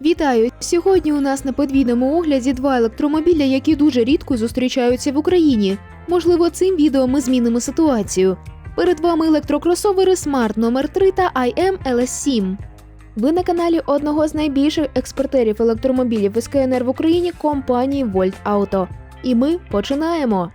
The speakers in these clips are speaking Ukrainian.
Вітаю! Сьогодні у нас на подвійному огляді два електромобіля, які дуже рідко зустрічаються в Україні. Можливо, цим відео ми змінимо ситуацію. Перед вами електрокросовери Smart номер 3 та IM LS7. Ви на каналі одного з найбільших експортерів електромобілів із КНР в Україні компанії Volt Auto. І ми починаємо.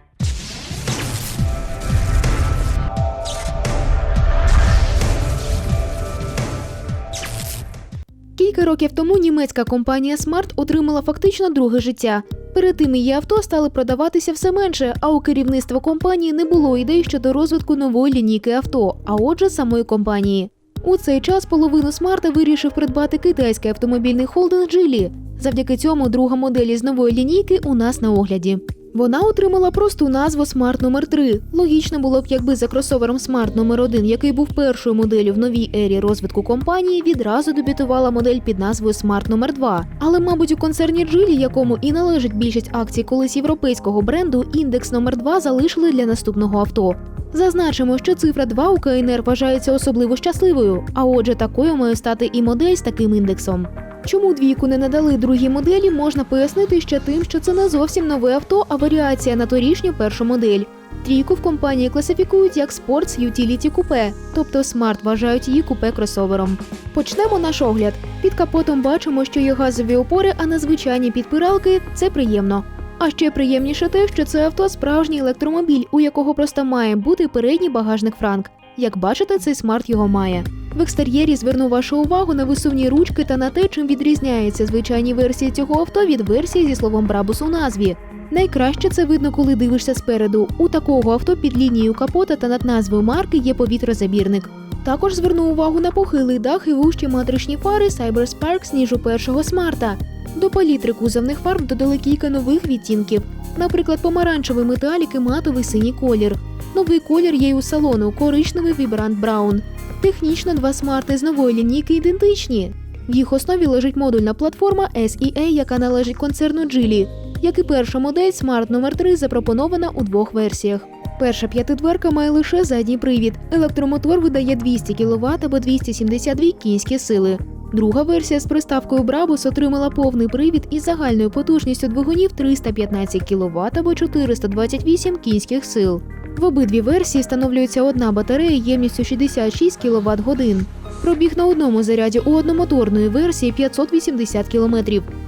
Кілька років тому німецька компанія Smart отримала фактично друге життя. Перед тим її авто стали продаватися все менше, а у керівництва компанії не було ідей щодо розвитку нової лінійки авто, а отже, самої компанії. У цей час половину смарта вирішив придбати китайський автомобільний холдинг Geely. Завдяки цьому друга модель із нової лінійки у нас на огляді. Вона отримала просту назву Smart номер 3 Логічно було б, якби за кросовером Smart номер 1 який був першою моделлю в новій ері розвитку компанії, відразу дебютувала модель під назвою Smart номер 2 Але, мабуть, у концерні Geely, якому і належить більшість акцій колись європейського бренду, індекс номер 2 залишили для наступного авто. Зазначимо, що цифра 2 у КНР вважається особливо щасливою, а отже, такою має стати і модель з таким індексом. Чому двійку не надали другій моделі, можна пояснити ще тим, що це не зовсім нове авто, а варіація на торішню першу модель. Трійку в компанії класифікують як Sports Utility Coupe, тобто Smart вважають її купе кросовером. Почнемо наш огляд. Під капотом бачимо, що є газові опори, а не звичайні підпиралки це приємно. А ще приємніше те, що це авто справжній електромобіль, у якого просто має бути передній багажник Франк. Як бачите, цей смарт його має. В екстер'єрі зверну вашу увагу на висувні ручки та на те, чим відрізняється звичайні версії цього авто від версії зі словом Брабус у назві. Найкраще це видно, коли дивишся спереду. У такого авто під лінією капота та над назвою марки є повітрозабірник. Також зверну увагу на похилий дах і вущі матричні фари Cyber Sparks, ніж у першого смарта. До палітри кузовних фарб додали кілька нових відтінків, наприклад, помаранчевий металік і матовий синій колір. Новий колір є й у салону коричневий вібрант Браун. Технічно два смарти з нової лінійки ідентичні. В їх основі лежить модульна платформа SEA, яка належить концерну Geely. Як і перша модель, Smart номер 3 запропонована у двох версіях. Перша п'ятидверка має лише задній привід. Електромотор видає 200 кВт або 272 кінські сили. Друга версія з приставкою Brabus отримала повний привід із загальною потужністю двигунів 315 кВт або 428 кінських сил. В обидві версії встановлюється одна батарея ємністю 66 кВт годин. Пробіг на одному заряді у одномоторної версії 580 км,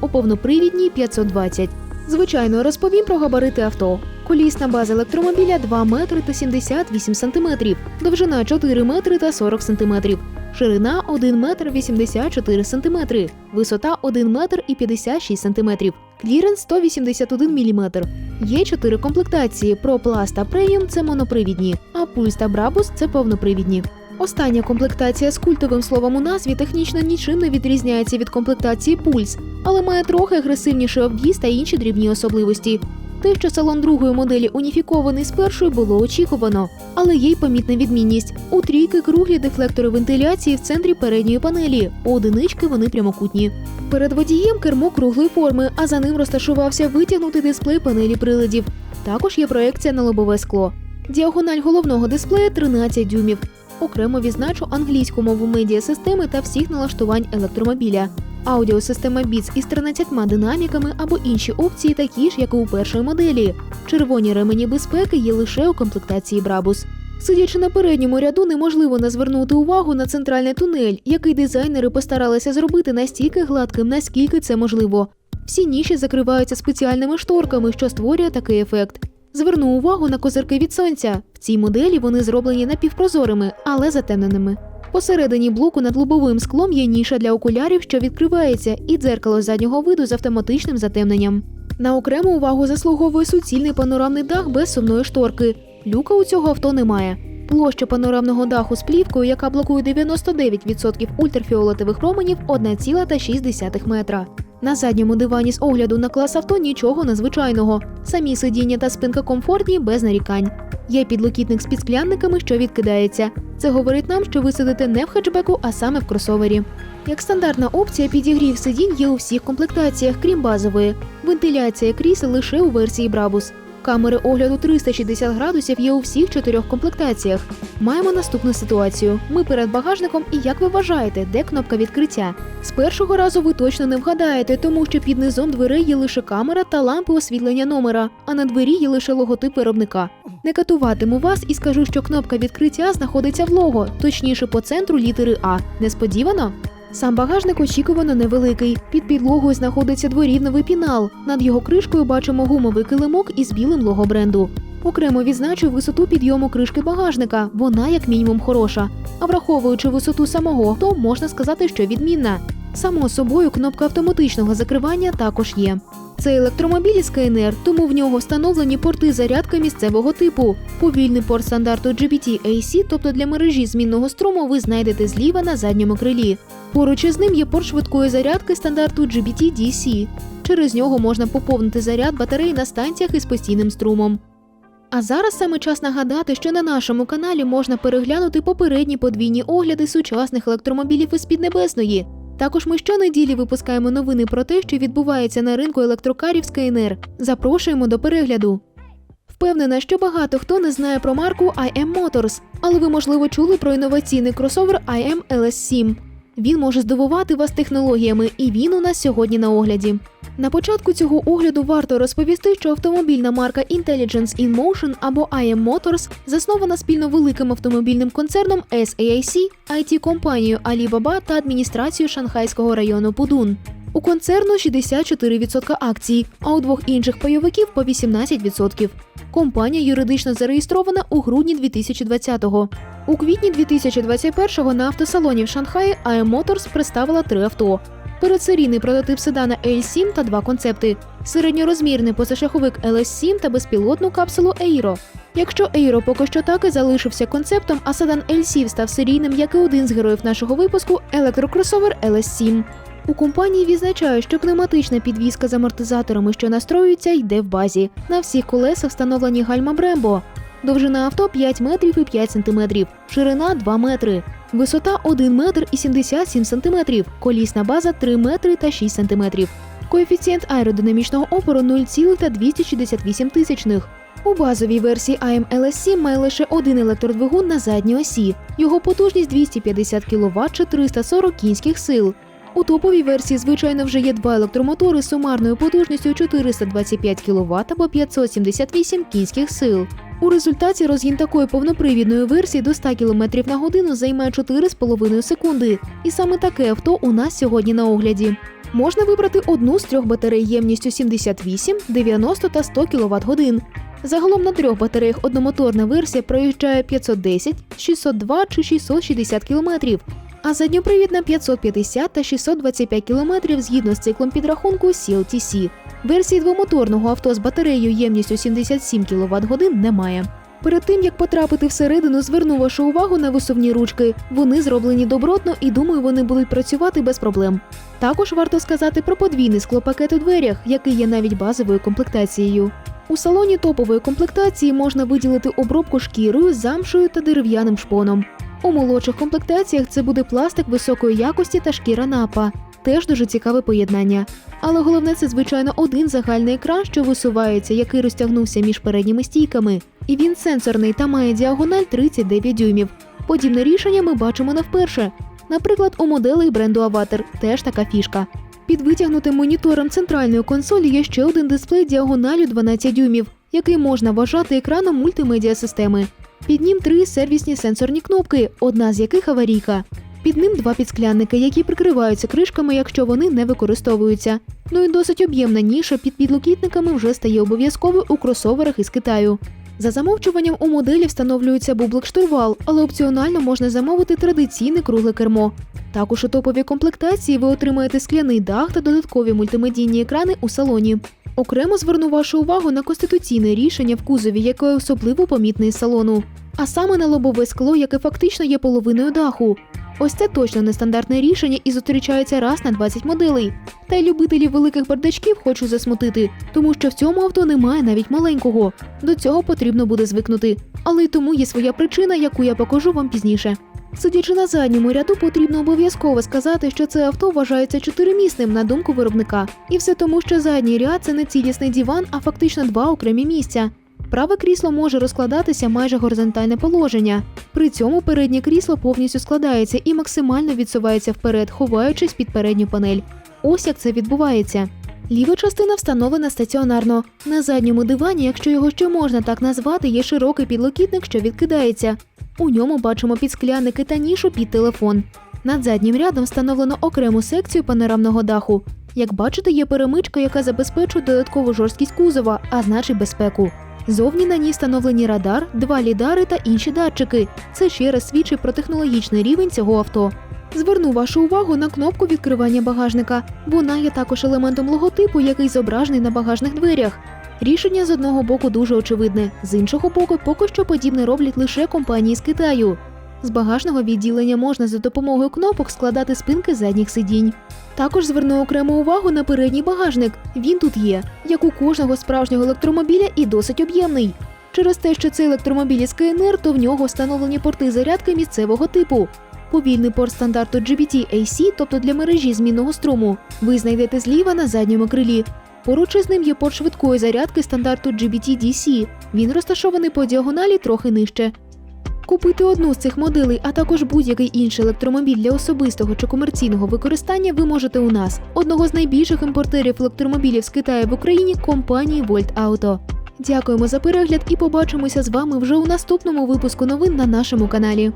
у повнопривідній 520. Звичайно, розповім про габарити авто. Колісна база електромобіля 2 метри та 78 сантиметрів, довжина 4 метри та 40 сантиметрів, ширина 1 метр 84 сантиметри, висота 1 метр і 56 сантиметрів, кліренс 181 міліметр. Є чотири комплектації: Pro Plus та Premium – це монопривідні, а Pulse та Brabus – це повнопривідні. Остання комплектація з культовим словом у назві технічно нічим не відрізняється від комплектації Pulse, але має трохи агресивніший обвіз та інші дрібні особливості. Те, що салон другої моделі уніфікований з першою, було очікувано, але є й помітна відмінність. У трійки круглі дефлектори вентиляції в центрі передньої панелі, у одинички вони прямокутні. Перед водієм кермо круглої форми, а за ним розташувався витягнутий дисплей панелі приладів. Також є проекція на лобове скло. Діагональ головного дисплея 13 дюймів. Окремо відзначу англійську мову медіасистеми та всіх налаштувань електромобіля. Аудіосистема Beats із 13 динаміками або інші опції такі ж, як і у першої моделі. Червоні ремені безпеки є лише у комплектації Brabus. Сидячи на передньому ряду, неможливо не звернути увагу на центральний тунель, який дизайнери постаралися зробити настільки гладким, наскільки це можливо. Всі ніші закриваються спеціальними шторками, що створює такий ефект. Зверну увагу на козирки від сонця. В цій моделі вони зроблені напівпрозорими, але затемненими. Посередині блоку над лобовим склом є ніша для окулярів, що відкривається, і дзеркало заднього виду з автоматичним затемненням. На окрему увагу заслуговує суцільний панорамний дах без сувної шторки. Люка у цього авто немає. Площа панорамного даху з плівкою, яка блокує 99% ультрафіолетових променів, 1,6 метра. На задньому дивані з огляду на клас авто нічого незвичайного. Самі сидіння та спинка комфортні без нарікань. Є підлокітник з підсклянниками, що відкидається. Це говорить нам, що ви сидите не в хетчбеку, а саме в кросовері. Як стандартна опція, підігрів сидінь є у всіх комплектаціях, крім базової. Вентиляція крісел лише у версії Brabus. Камери огляду 360 градусів є у всіх чотирьох комплектаціях. Маємо наступну ситуацію. Ми перед багажником, і як ви вважаєте, де кнопка відкриття? З першого разу ви точно не вгадаєте, тому що під низом дверей є лише камера та лампи освітлення номера, а на двері є лише логотип виробника. Не катуватиму вас і скажу, що кнопка відкриття знаходиться в лого, точніше по центру літери А. Несподівано? Сам багажник очікувано невеликий. Під підлогою знаходиться дворівневий пінал. Над його кришкою бачимо гумовий килимок із білим лого бренду. Окремо відзначу висоту підйому кришки багажника. Вона як мінімум хороша. А враховуючи висоту самого, то можна сказати, що відмінна. Само собою, кнопка автоматичного закривання також є. Це електромобіль із КНР, тому в нього встановлені порти зарядки місцевого типу. Повільний порт стандарту GPT-AC, тобто для мережі змінного струму, ви знайдете зліва на задньому крилі. Поруч із ним є порт швидкої зарядки стандарту GBT-DC. Через нього можна поповнити заряд батарей на станціях із постійним струмом. А зараз саме час нагадати, що на нашому каналі можна переглянути попередні подвійні огляди сучасних електромобілів із Піднебесної. Також ми щонеділі випускаємо новини про те, що відбувається на ринку електрокарів з КНР. Запрошуємо до перегляду. Впевнена, що багато хто не знає про марку IM Motors, але ви, можливо, чули про інноваційний кросовер IM LS7. Він може здивувати вас технологіями, і він у нас сьогодні на огляді. На початку цього огляду варто розповісти, що автомобільна марка Intelligence in Motion або IM Motors заснована спільно великим автомобільним концерном SAIC, IT-компанією Alibaba та адміністрацією Шанхайського району Пудун. У концерну 64% акцій, а у двох інших пайовиків по 18%. Компанія юридично зареєстрована у грудні 2020-го. У квітні 2021-го на автосалоні в Шанхаї AM Motors представила три авто. Передсерійний прототип седана L7 та два концепти: середньорозмірний позашаховик LS7 та безпілотну капсулу Aero. Якщо Aero поки що так і залишився концептом, а седан L7 став серійним, як і один з героїв нашого випуску електрокросовер LS7. У компанії відзначають, що пневматична підвізка з амортизаторами, що настроюються, йде в базі. На всіх колесах встановлені гальма Брембо. Довжина авто 5 метрів і 5 сантиметрів, ширина 2 метри, висота 1 метр і 77 сантиметрів, колісна база 3 метри та 6 сантиметрів. Коефіцієнт аеродинамічного опору 0,268 тисячних. У базовій версії AM LS7 має лише один електродвигун на задній осі. Його потужність 250 кВт чи 340 кінських сил. У топовій версії, звичайно, вже є два електромотори з сумарною потужністю 425 кВт або 578 кінських сил. У результаті розгін такої повнопривідної версії до 100 км на годину займає 4,5 секунди. І саме таке авто у нас сьогодні на огляді. Можна вибрати одну з трьох батарей ємністю 78, 90 та 100 кВт годин. Загалом на трьох батареях одномоторна версія проїжджає 510, 602 чи 660 км, а задньопривідна 550 та 625 км згідно з циклом підрахунку CLTC. Версії двомоторного авто з батареєю ємністю 77 кВт годин немає. Перед тим як потрапити всередину, зверну вашу увагу на висувні ручки. Вони зроблені добротно і думаю, вони будуть працювати без проблем. Також варто сказати про подвійний склопакет у дверях, який є навіть базовою комплектацією. У салоні топової комплектації можна виділити обробку шкірою, замшою та дерев'яним шпоном. У молодших комплектаціях це буде пластик високої якості та шкіра напа. Теж дуже цікаве поєднання. Але головне це, звичайно, один загальний екран, що висувається, який розтягнувся між передніми стійками. І він сенсорний та має діагональ 39 дюймів. Подібне рішення ми бачимо не вперше. Наприклад, у моделей бренду Avatar теж така фішка. Під витягнутим монітором центральної консолі є ще один дисплей діагоналю 12 дюймів, який можна вважати екраном мультимедіа системи. Під ним три сервісні сенсорні кнопки, одна з яких аварійка. Під ним два підсклянники, які прикриваються кришками, якщо вони не використовуються. Ну і досить об'ємна ніша під підлокітниками вже стає обов'язковою у кросоверах із Китаю. За замовчуванням у моделі встановлюється бублик штурвал, але опціонально можна замовити традиційне кругле кермо. Також у топовій комплектації ви отримаєте скляний дах та додаткові мультимедійні екрани у салоні. Окремо зверну вашу увагу на конституційне рішення в кузові, яке особливо помітне із салону, а саме на лобове скло, яке фактично є половиною даху. Ось це точно нестандартне рішення і зустрічається раз на 20 моделей. Та й любителі великих бардачків хочу засмутити, тому що в цьому авто немає навіть маленького. До цього потрібно буде звикнути. Але й тому є своя причина, яку я покажу вам пізніше. Сидячи на задньому ряду, потрібно обов'язково сказати, що це авто вважається чотиримісним на думку виробника. І все тому, що задній ряд це не цілісний диван, а фактично два окремі місця. Праве крісло може розкладатися майже горизонтальне положення. При цьому переднє крісло повністю складається і максимально відсувається вперед, ховаючись під передню панель. Ось як це відбувається. Ліва частина встановлена стаціонарно. На задньому дивані, якщо його ще можна так назвати, є широкий підлокітник, що відкидається. У ньому бачимо підсклянники та нішу під телефон. Над заднім рядом встановлено окрему секцію панорамного даху. Як бачите, є перемичка, яка забезпечує додаткову жорсткість кузова, а значить безпеку. Зовні на ній встановлені радар, два лідари та інші датчики. Це ще раз свідчить про технологічний рівень цього авто. Зверну вашу увагу на кнопку відкривання багажника. Вона є також елементом логотипу, який зображений на багажних дверях. Рішення з одного боку дуже очевидне, з іншого боку, поки що подібне роблять лише компанії з Китаю. З багажного відділення можна за допомогою кнопок складати спинки задніх сидінь. Також зверну окрему увагу на передній багажник. Він тут є, як у кожного справжнього електромобіля, і досить об'ємний. Через те, що це електромобіль із КНР, то в нього встановлені порти зарядки місцевого типу. Повільний порт стандарту GBT AC, тобто для мережі змінного струму, ви знайдете зліва на задньому крилі. Поруч із ним є порт швидкої зарядки стандарту GBT DC. Він розташований по діагоналі трохи нижче. Купити одну з цих моделей, а також будь-який інший електромобіль для особистого чи комерційного використання ви можете у нас, одного з найбільших імпортерів електромобілів з Китаю в Україні компанії Volt Auto. Дякуємо за перегляд і побачимося з вами вже у наступному випуску новин на нашому каналі.